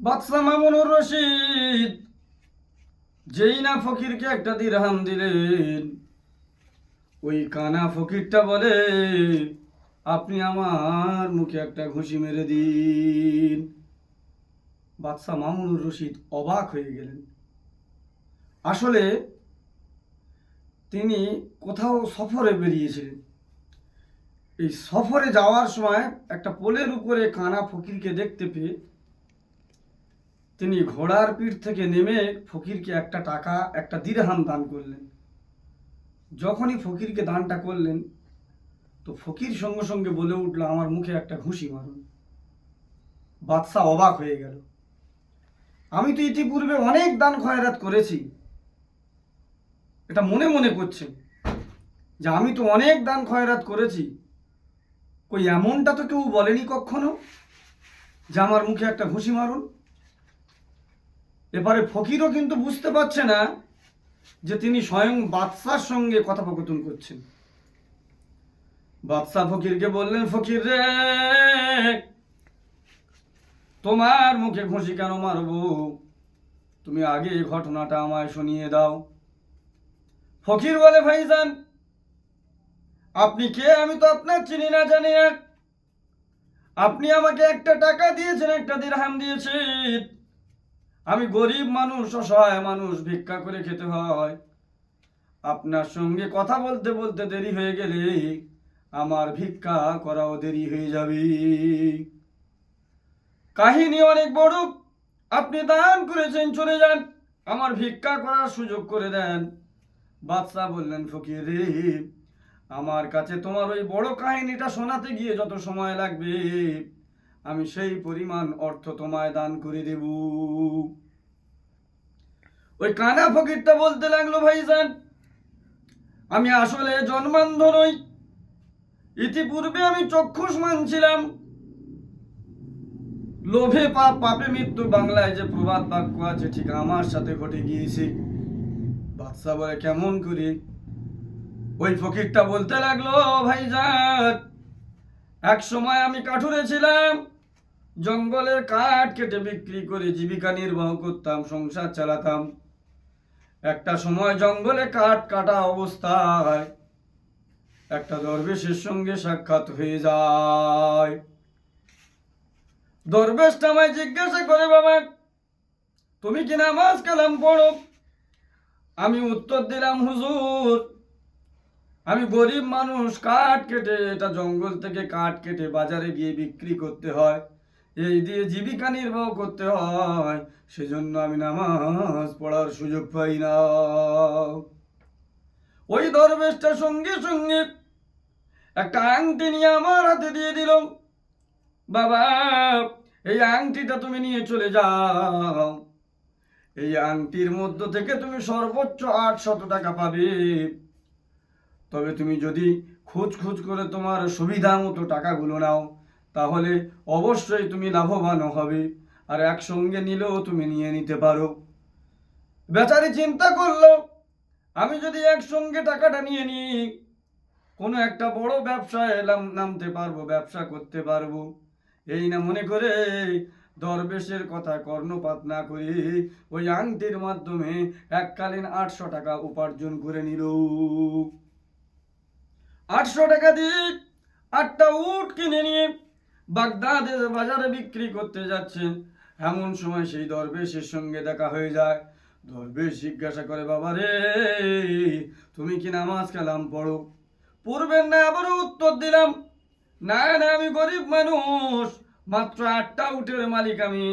বাদশা মামুনুর রশিদ, যেই না ফকিরকে একটা দিরহাম দিলেন, ওই কানা ফকিরটা বলে, আপনি আমার মুখে একটা ঘুষি মেরে দিন। বাদশা মামুনুর রশিদ অবাক হয়ে গেলেন। আসলে তিনি কোথাও সফরে বেরিয়েছিলেন। এই সফরে যাওয়ার সময় একটা পোলের উপরে কানা ফকিরকে দেখতে পেয়ে তিনি ঘোড়ার পিঠ থেকে নেমে ফকিরকে একটা টাকা, একটা দিরহাম দান করলেন। যখনই ফকিরকে দানটা করলেন, তো ফকির সঙ্গে সঙ্গে বলে উঠল, আমার মুখে একটা ঘুষি মারুন। বাদশাহ অবাক হয়ে গেল। আমি তো ইতিপূর্বে অনেক দান খয়রাত করেছি। এটা মনে মনে করছে যে আমি তো অনেক দান খয়রাত করেছি। কই এমনটা তো কেউ বলেনি কখনো যে আমার মুখে একটা ঘুষি মারুন? এবারে ফকিরও কিন্তু বুঝতে পারছে না যে তিনি স্বয়ং বাদশার সঙ্গে কথোপকথন করছেন। বাদশাহ ফকিরকে বললেন, ফকির রে, তোমার মুখে ঘুষি কেন মারবো? তুমি আগে এই ঘটনাটা আমায় শুনিয়ে দাও। ফকির বলে, ভাইজান, আপনি কে? আমি তো আপনার চিনি না, জানি আপনি আমাকে একটা টাকা দিয়েছেন, একটা দিরহাম দিয়েছেন। আমি গরিব মানুষ, অসহায় মানুষ, ভিক্ষা করে খেতে হয়। আপনার সঙ্গে কথা বলতে বলতে দেরি হয়ে গেলে আমার ভিক্ষা করাও দেরি হয়ে যাবে। কাহিনী অনেক বড়। আপনি দান করেছেন, চলে যান। আমার ভিক্ষা করার সুযোগ করে দেন। বাদশাহ বললেন, ফকির রে, আমার কাছে তোমার ওই বড় কাহিনীটা শোনাতে গিয়ে যত সময় লাগবে আমি সেই পরিমাণ অর্থ তোমায় দান করে দেব। ওই কানা ফকিরটা বলতে লাগল, ভাইজান, আমি আসলে জন্মান্ধ নই। ইতিপূর্বে আমি চক্ষুষ্মান ছিলাম লোভে পাপ, পাপে মৃত্যু, বাংলায় যে প্রবাদ বাক্য আছে, ঠিক আমার সাথে ঘটে গিয়েছে। বাদশা বলে, কেমন করে? ওই ফকিরটা বলতে লাগল, ভাইজান, এক সময় আমি কাঠুরে ছিলাম। জঙ্গলের কাঠ কেটে বিক্রি করে জীবিকা নির্বাহ করতাম, সংসার চালাতাম। একটা সময় জঙ্গলে কাঠ কাটা অবস্থায় একটা দরবেশের সঙ্গে সাক্ষাৎ হয়ে যায়। দরবেশটা আমায় জিজ্ঞাসা করে, বাবা, তুমি কি নামাজ কালাম পড়ো? আমি উত্তর দিলাম, হুজুর, আমি গরিব মানুষ, কাঠ কেটে, এটা জঙ্গল থেকে কাঠ কেটে বাজারে গিয়ে বিক্রি করতে হয়। এই দিয়ে জীবিকা নির্বাহ করতে হয়, সেজন্য আমি নামাজ পড়ার সুযোগ পাই না। ওই দরবেশটা সঙ্গে সঙ্গে একটা আংটি নিয়ে আমার হাতে দিয়ে দিল। বাবা, এই আংটিটা তুমি নিয়ে চলে যাও। এই আংটির মধ্য থেকে তুমি সর্বোচ্চ আটশত টাকা পাবে। তবে তুমি যদি খোঁজ খোঁজ করে তোমার সুবিধা মতো টাকাগুলো নাও তাহলে অবশ্যই তুমি লাভবান হবে, আর একসঙ্গে নিলেও তুমি নিয়ে নিতে পারো। বেচারি চিন্তা করল, আমি যদি একসঙ্গে টাকাটা নিয়ে নিই, কোনো একটা বড় ব্যবসায় এলাম- নামতে পারব, ব্যবসা করতে পারব। এই না মনে করে দরবেশের কথা কর্ণপাত না করে ওই আংটির মাধ্যমে এককালীন আটশো টাকা উপার্জন করে নিল। আটশো টাকা দিয়ে আটটা উট কিনে নিয়ে বাগদাদের বাজারে বিক্রি করতে যাচ্ছে, এমন সময় সেই দরবেশের সঙ্গে দেখা হয়ে যায়। দরবেশ জিজ্ঞাসা করে, বাবা রে, তুমি কি নামাজ কালাম পড়ো? পড়বেন না আবারও উত্তর দিলাম। না না, আমি গরিব মানুষ। মাত্র আটটা উটের মালিক আমি।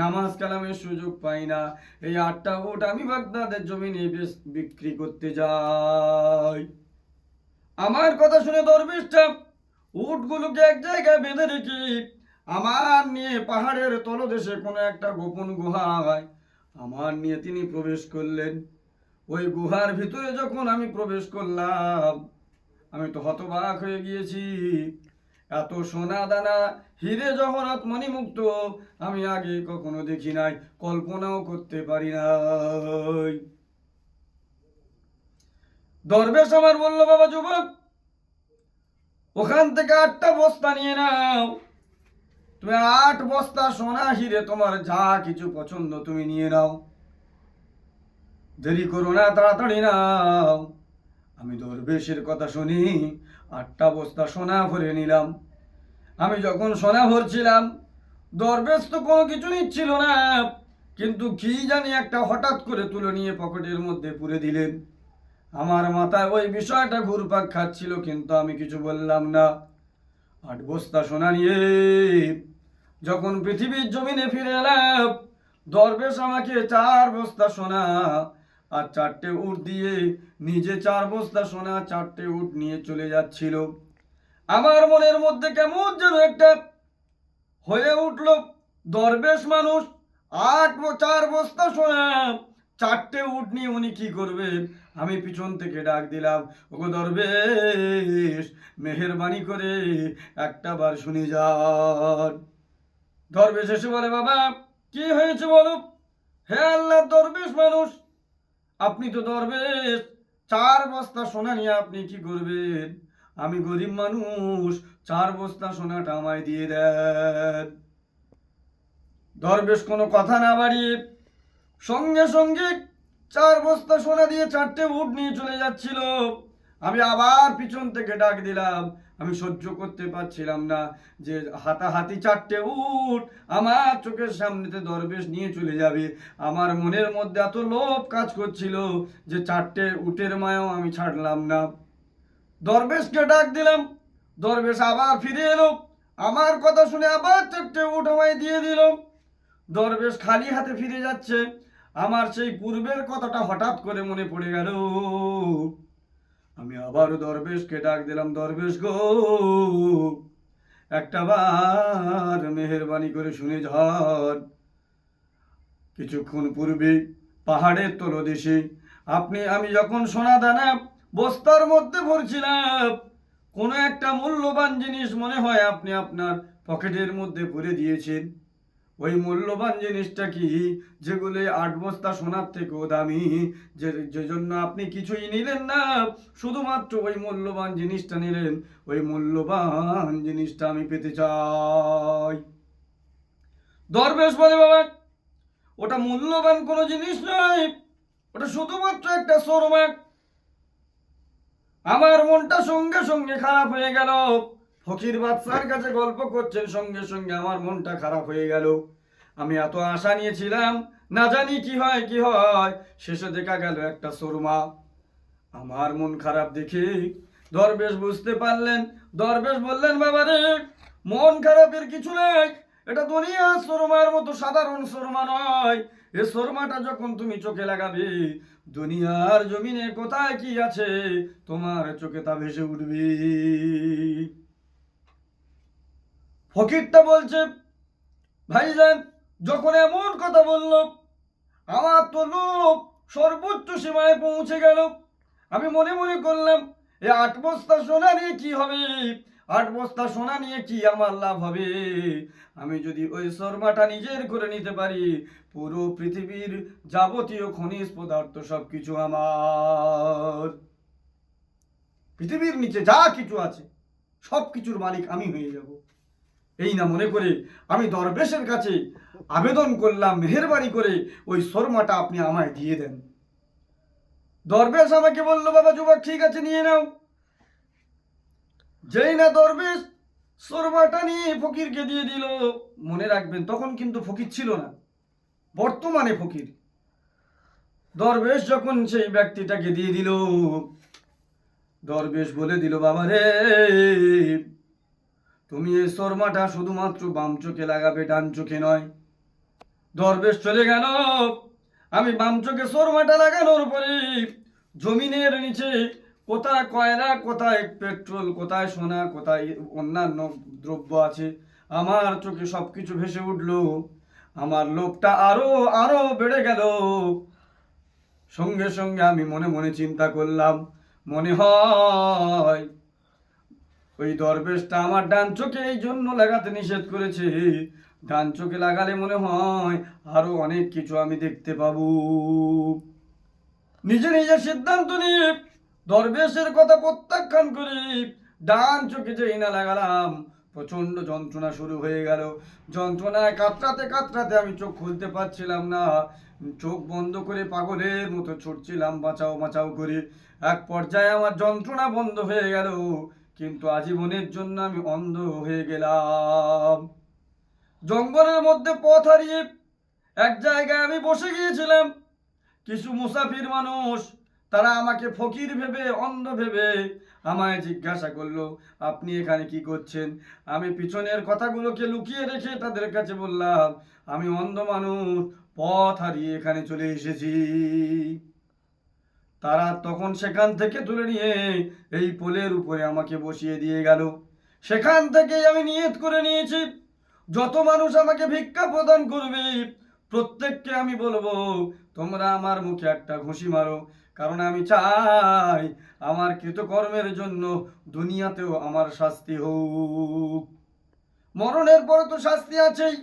নামাজ কালামের সুযোগ পাই না। এই আটটা উট আমি বাগদাদের জমিনে বিক্রি করতে যাই। আমার কথা শুনে দরবেশটা উটগুলোকে এক জায়গায় বেঁধে রেখে আমার নিয়ে পাহাড়ের তলদেশে কোনো একটা গোপন গুহায় আমার নিয়ে তিনি প্রবেশ করলেন। ওই গুহার ভিতরে যখন আমি প্রবেশ করলাম, আমি তো হতবাক হয়ে গিয়েছি। এত সোনা দানা, হিরে জহরত, মণিমুক্ত আমি আগে কখনো দেখি নাই, কল্পনাও করতে পারি নাই। দরবেশ আমার বলল, বাবা যুবক ওখান থেকে আটটা বস্তা নিয়ে নাও। তুমি আট বস্তা সোনা হিরে তোমার যা কিছু পছন্দ তুমি নিয়ে নাও। দেরি করো না, তাড়াতাড়ি নাও। আমি দরবেশের কথা শুনি, আটটা বস্তা সোনা ভরে নিলাম। আমি যখন সোনা ভরছিলাম, দরবেশ তো কোনো কিছু নিচ্ছিল না। কিন্তু কি জানি একটা হঠাৎ করে তুলে নিয়ে পকেটের মধ্যে পুরে দিলেন। আমার মাথায় ওই বিষয়টা ঘুরপাক খাচ্ছিল, কিন্তু আমি কিছু বললাম না। আট বস্তা সোনা নিয়ে যখন পৃথিবীর জমিনে ফিরে এলাম, দরবেশ আমাকে চার বস্তা সোনা আর চারটে উট দিয়ে নিজে চার বস্তা সোনা, চারটে উট নিয়ে চলে যাচ্ছিল। আমার মনের মধ্যে কেমন যেন একটা হয়ে উঠল, দরবেশ মানুষ, আট চার বস্তা সোনা, চারটে উট নিয়ে উনি কি করবে আমি পিছন থেকে ডাক দিলাম, ওগো দরবেশ, মেহেরবানি করে একটা বার শুনে যান। দরবেশ এসে বলে, বাবা, কি হয়েছে বলো? হে আল্লাহ দরবেশ মানুষ, আপনি তো দরবেশ, চার বস্তা সোনা নিয়ে আপনি কি করবেন? আমি গরিব মানুষ, চার বস্তা সোনাটা আমায় দিয়ে দেন। দরবেশ কোনো কথা না বাড়িয়ে সঙ্গে সঙ্গে চার বস্তা সোনা দিয়ে চারটে উট নিয়ে চলে যাচ্ছিল। আমি আবার পিছন থেকে ডাক দিলাম। আমি সহ্য করতে পারছিলাম না যে হাতাহাতি চারটে উট আমার চোখের সামনেতে দরবেশ নিয়ে চলে যাবে। আমার মনের মধ্যে এত লোভ কাজ করছিল যে চারটে উটের মায়াও আমি ছাড়লাম না। দরবেশকে ডাক দিলাম। দরবেশ আবার ফিরে এলো। আমার কথা শুনে আবার চারটে উট আমায় দিয়ে দিল। দরবেশ খালি হাতে ফিরে যাচ্ছে। আমার সেই পূর্বের কথাটা হঠাৎ করে মনে পড়ে গেল। আমি আবারও দরবেশকে ডাক দিলাম, দরবেশ গো, একটা বার মেহরবানি করে শুনে যান। কিছুক্ষণ পূর্বে পাহাড়ের তলদেশে আপনি, আমি যখন সোনা দানা বস্তার মধ্যে ভরছিলাম, কোনো একটা মূল্যবান জিনিস মনে হয় আপনি আপনার পকেটের মধ্যে ভরে দিয়েছেন। ওই মূল্যবান জিনিসটা কি? যেগুলি আট বস্তা সোনার থেকেও দামি। যে যে জন্য আপনি কিছুই নিলেন না, শুধুমাত্র ওই মূল্যবান জিনিসটা নিলেন। ওই মূল্যবান জিনিসটা আমি পেতে চাই। দরবেশ বলে, বাবা, ওটা মূল্যবান কোনো জিনিস নয়। ওটা শুধুমাত্র একটা সোরমা আমার মনটা সঙ্গে সঙ্গে খারাপ হয়ে গেল। ফকির বাদশার কাছে গল্প করছেন, সঙ্গে সঙ্গে আমার মনটা খারাপ হয়ে গেল। আমি এত আশা নিয়েছিলাম, না জানি কি হয় কি হয়। শেষে দেখা গেল একটা সুরমা। আমার মন খারাপ দেখে দরবেশ বুঝতে পারলেন, দরবেশ বললেন বাবা রে মন খারাপের কিছু নেই। এটা দুনিয়া সুরমার মতো সাধারণ সুরমা নয়। এ সুরমাটা যখন তুমি চোখে লাগাবে, দুনিয়ার জমিনে কোথায় কি আছে, তোমার চোখে তা ভেসে উঠবে। ফকিরটা বলছে, ভাইজান, যখন এমন কথা বলল, আমার তো লোভ সর্বোচ্চ সীমায় পৌঁছে গেল। আমি মনে মনে করলাম, এ আট বস্তা সোনা নিয়ে কি হবে? আট বস্তা সোনা নিয়ে কি আমার লাভ হবে? আমি যদি ওই শর্মাটা নিজের করে নিতে পারি, পুরো পৃথিবীর যাবতীয় খনিজ পদার্থ সব কিছু আমার। পৃথিবীর নিচে যা কিছু আছে সব কিছুর মালিক আমি হয়ে যাব। এই না মনে করে আমি দরবেশের কাছে আবেদন করলাম, মেহেরবানি করে ওই শর্মাটা আপনি আমায় দিয়ে দেন। দরবেশ আমাকে বলল, বাবা, যুবক, ঠিক আছে, নিয়ে নাও। যেই না দরবেশ শর্মাটা নিয়ে ফকিরকে দিয়ে দিল, মনে রাখবেন, তখন কিন্তু ফকির ছিল না, বর্তমানে ফকির। দরবেশ যখন সেই ব্যক্তিটাকে দিয়ে দিল, দরবেশ বলে দিল, বাবা রে তুমি এই শর্মাটা শুধুমাত্র বাম চোখে লাগাবে, ডান চোখে নয়। দরবেশ চলে গেল। আমি বাম চোখে শর্মাটা লাগানোর পরে জমিনের নিচে কোথায় কয়লা, কোথায় পেট্রোল, কোথায় সোনা, কোথায় অন্যান্য দ্রব্য আছে, আমার চোখে সব কিছু ভেসে উঠল। আমার লোভটা আরও আরও বেড়ে গেল। সঙ্গে সঙ্গে আমি মনে মনে চিন্তা করলাম, মনে হয় ওই দরবেশটা আমার ডান চোখে এই জন্য লাগাতে নিষেধ করেছে। ডান চোখে লাগালে মনে হয় আরও অনেক কিছু আমি দেখতে পাবো। নিজে নিজে সিদ্ধান্ত নিয়ে দরবেশের কথা প্রত্যাখ্যান করে ডান চোখে যেই না লাগালাম, প্রচণ্ড যন্ত্রণা শুরু হয়ে গেল। যন্ত্রণায় কাতরাতে কাতরাতে আমি চোখ খুলতে পারছিলাম না। চোখ বন্ধ করে পাগলের মতো ছুটছিলাম, বাঁচাও বাঁচাও করে। এক পর্যায়ে আমার যন্ত্রণা বন্ধ হয়ে গেল। কিন্তু আজীবনের জন্য আমি অন্ধ হয়ে গেলাম। জঙ্গলের মধ্যে পথ হারিয়ে এক জায়গায় আমি বসে গিয়েছিলাম। কিছু মুসাফির মানুষ, তারা আমাকে ফকির ভেবে, অন্ধ ভেবে আমায় জিজ্ঞাসা করল, আপনি এখানে কি করছেন? আমি পিছনের কথাগুলোকে লুকিয়ে রেখে তাদের কাছে বললাম, আমি অন্ধ মানুষ, পথ হারিয়ে এখানে চলে এসেছি। তারা তখন সেখান থেকে তুলে নিয়ে এই পোলের উপরে আমাকে বসিয়ে দিয়ে গেল। সেখান থেকেই আমি নিয়ত করে নিয়েছি, যত মানুষ আমাকে ভিক্ষা প্রদান করবে, প্রত্যেককে আমি বলব, তোমরা আমার মুখে একটা ঘুষি মারো, কারণ আমি চাই আমার কৃতকর্মের জন্য দুনিয়াতেও আমার শাস্তি হোক। মরণের পরে তো শাস্তি আছেই।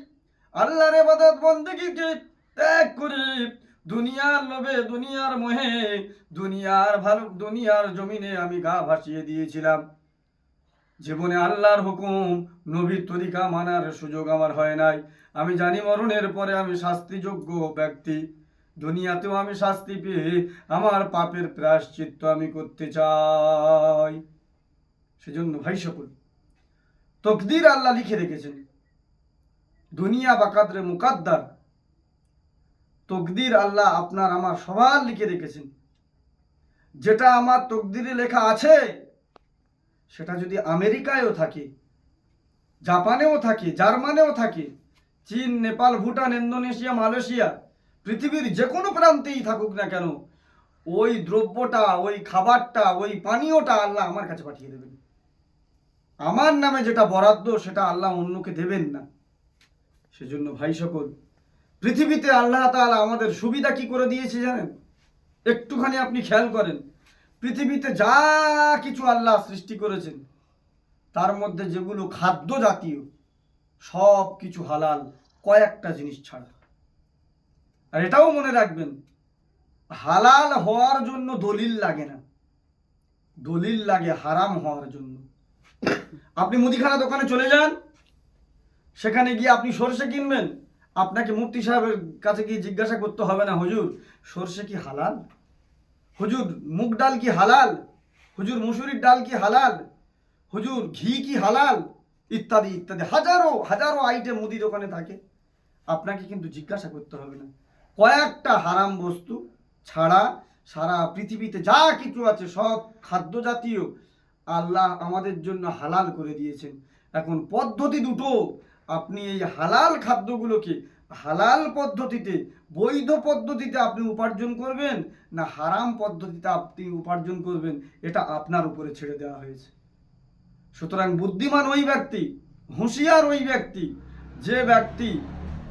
আল্লাহর এবাদত বন্দেগীকে ত্যাগ করে দুনিয়ার লোভে, দুনিয়ার মোহে, দুনিয়ার ভালো, দুনিয়ার জমিনে আমি গা ভাসিয়ে দিয়েছিলাম। জীবনে আল্লাহর হুকুম, নবীর তরিকা মানার সুযোগ আমার হয় নাই। আমি জানি মরণের পরে আমি শাস্তিযোগ্য ব্যক্তি। দুনিয়াতেও আমি শাস্তি পেয়ে আমার পাপের প্রায়শ্চিত্ত আমি করতে চাই। সেজন্য ভাই সকল, তকদির আল্লাহ লিখে রেখেছেন। দুনিয়া বা কাদরে মুকাদ্দার তকদির আল্লাহ আপনার আমার সবার লিখে রেখেছেন। যেটা আমার তকদিরে লেখা আছে, সেটা যদি আমেরিকায়ও থাকে, জাপানেও থাকে, জার্মানেও থাকে, চীন, নেপাল, ভুটান, ইন্দোনেশিয়া, মালয়েশিয়া, পৃথিবীর যে কোনো প্রান্তেই থাকুক না কেন, ওই দ্রব্যটা, ওই খাবারটা, ওই পানীয়টা আল্লাহ আমার কাছে পাঠিয়ে দেবেন। আমার নামে যেটা বরাদ্দ, সেটা আল্লাহ অন্যকে দেবেন না। সেজন্য ভাই সকল পৃথিবীতে আল্লাহ তাআলা আমাদের সুবিধা কি করে দিয়েছে জানেন? একটুখানি আপনি খেয়াল করেন, পৃথিবীতে যা কিছু আল্লাহ সৃষ্টি করেছেন, তার মধ্যে যেগুলো খাদ্য জাতীয়, সব কিছু হালাল, কয়েকটা জিনিস ছাড়া। আর এটাও মনে রাখবেন, হালাল হওয়ার জন্য দলিল লাগে না। দলিল লাগে হারাম হওয়ার জন্য। আপনি মুদিখানা দোকানে চলে যান, সেখানে গিয়ে আপনি সর্ষে কিনবেন আপনাকে মুফতি সাহেবের কাছে গিয়ে জিজ্ঞাসা করতে হবে না, হুজুর? সর্ষে কি হালাল? হুজুর, মুগ ডাল কি হালাল? হুজুর, মুসুরির ডাল কি হালাল? হুজুর, ঘি কি হালাল? ইত্যাদি ইত্যাদি। হাজারো হাজারো আইটেম মুদি দোকানে থাকে। আপনাকে কিন্তু জিজ্ঞাসা করতে হবে না। কয়েকটা হারাম বস্তু ছাড়া সারা পৃথিবীতে যা কিছু আছে, সব খাদ্য জাতীয়, আল্লাহ আমাদের জন্য হালাল করে দিয়েছেন। এখন পদ্ধতি দুটো। আপনি এই হালাল খাদ্যগুলোকে হালাল পদ্ধতিতে, বৈধ পদ্ধতিতে আপনি উপার্জন করবেন না হারাম পদ্ধতিতে আপনি উপার্জন করবেন, এটা আপনার উপরে ছেড়ে দেওয়া হয়েছে। সুতরাং বুদ্ধিমান ওই ব্যক্তি, হুঁশিয়ার ওই ব্যক্তি, যে ব্যক্তি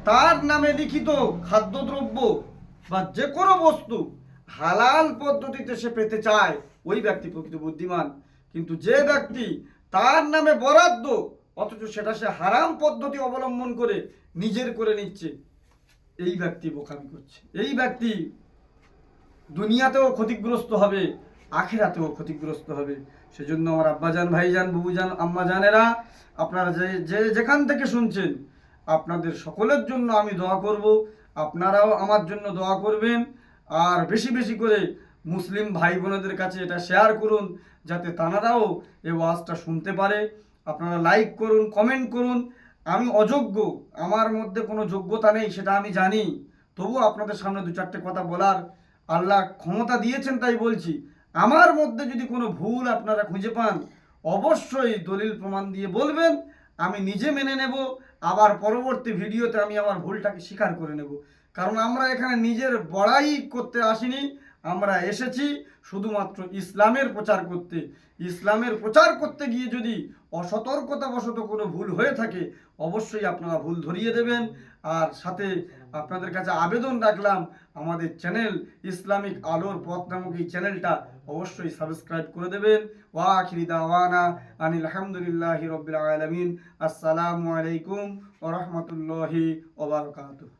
তার নামে লিখিত খাদ্যদ্রব্য বা যে কোনো বস্তু হালাল পদ্ধতিতে সে পেতে চায়, ওই ব্যক্তি প্রকৃত বুদ্ধিমান। কিন্তু যে ব্যক্তি তার নামে বরাদ্দ অথচ সেটা সে হারাম পদ্ধতি অবলম্বন করে নিজের করে নিচ্ছে। এই ব্যক্তি বোকামি করছে। এই ব্যক্তি দুনিয়াতেও ক্ষতিগ্রস্ত হবে, আখেরাতেও ক্ষতিগ্রস্ত হবে। সেজন্য আমার আব্বাজান, ভাইজান, বুবুজান, আম্মাজানেরা, আপনারা যে যে যেখান থেকে শুনছেন, আপনাদের সকলের জন্য আমি দোয়া করব। আপনারাও আমার জন্য দোয়া করবেন। আর বেশি বেশি করে মুসলিম ভাই বোনেদের কাছে এটা শেয়ার করুন, যাতে তানারাও এই ওয়াজটা শুনতে পারে। আপনারা লাইক করুন কমেন্ট করুন। আমি অযোগ্য, আমার মধ্যে কোনো যোগ্যতা নেই, সেটা আমি জানি। তবু আপনাদের সামনে দু চারটে কথা বলার আল্লাহ ক্ষমতা দিয়েছেন তাই বলছি। আমার মধ্যে যদি কোনো ভুল আপনারা খুঁজে পান, অবশ্যই দলিল প্রমাণ দিয়ে বলবেন। আমি নিজে মেনে নেব, আবার পরবর্তী ভিডিওতে আমি আমার ভুলটাকে স্বীকার করে নেব। কারণ আমরা এখানে নিজের বড়াই করতে আসিনি আমরা এসেছি শুধুমাত্র ইসলামের প্রচার করতে। ইসলামের প্রচার করতে গিয়ে যদি অসতর্কতাবশত কোনো ভুল হয়ে থাকে, অবশ্যই আপনারা ভুল ধরিয়ে দেবেন। আর সাথে আপনাদের কাছে আবেদন রাখলাম, আমাদের চ্যানেল ইসলামিক আলোর পথ নামক এই চ্যানেলটা অবশ্যই সাবস্ক্রাইব করে দেবেন। দাওয়ানা আনিল আলহামদুলিল্লাহি রবিল আলমিন। আসসালামু আলাইকুম ওরহমতুল্লাহি ওবরকাতুহ